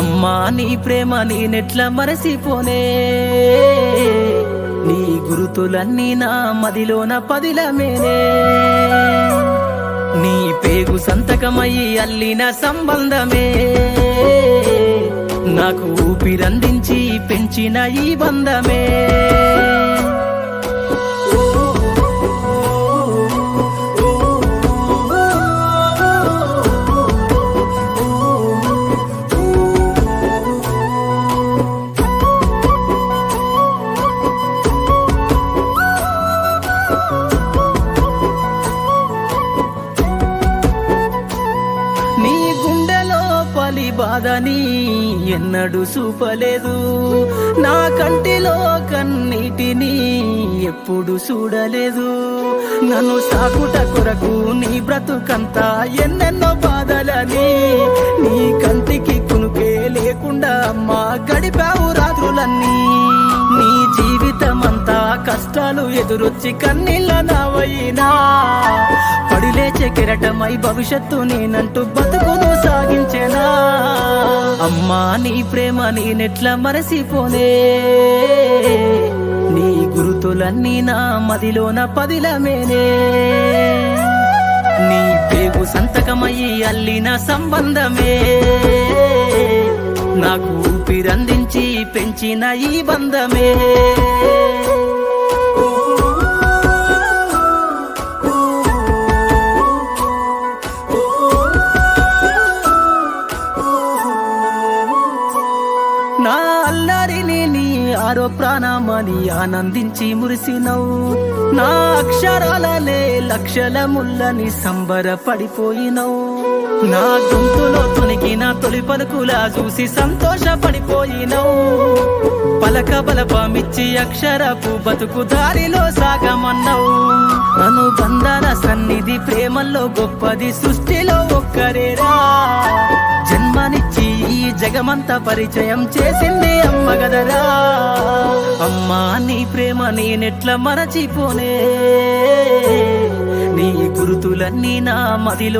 అమ్మా నీ ప్రేమ నేనెట్లా మరసిపోనే. నీ గురుతులన్నీ నా మదిలోన పదిలమేనే నీ పేగు సంతకమయ్యి అల్లిన సంబంధమే. నాకు ఊపిరందించి పెంచిన ఈ బంధమే. గుండెలో పలి బాధని ఎన్నడూ చూపలేదు. నా కంటిలో కన్నీటిని ఎప్పుడు చూడలేదు. నన్ను సాకుట కొరకు నీ బ్రతుకంతా ఎన్నెన్నో బాధలని నీ కంటికి కునుకే లేకుండా అమ్మా గడిపావు రాత్రులన్నీ. నీ జీవితమంతా కష్టాలు ఎదురొచ్చి కన్నీళ్ళ నవైనా పడిలేచే కిరటమై భవిష్యత్తు నేనంటూ బతుకును సాగించేనా? అమ్మా నీ ప్రేమ నేనెట్ల మరసిపోనే నీ గురుతులన్నీ నా మదిలోన పదిలమేనే నీ పేగు సంతకమయ్యి అల్లిన సంబంధమే. నాకు ఊపిరందించి పెంచిన ఈ బంధమే. నా అల్లరిని నీ ఆరో ప్రాణమని ఆనందించి మురిసినవు. నా అక్షరాలనే లక్షల ముల్లని సంబరపడిపోయినవు. నా గొంతులో తొనిగిన తొలి పలుకులా చూసి సంతోషపడిపోయినవు. పలక బలపమిచ్చి అక్షరపు బతుకు దారిలో సాగమన్నావు. అనుబంధాల సన్నిధి ప్రేమల్లో గొప్పది సృష్టిలో ఒక్కరేరా. జన్మనిచ్చి ఈ జగమంతా పరిచయం చేసింది అమ్మ గదరా. అమ్మా నీ ప్రేమ నేనెట్ల మరచిపోనే. నీ గురుతులన్నీ నా మదిలో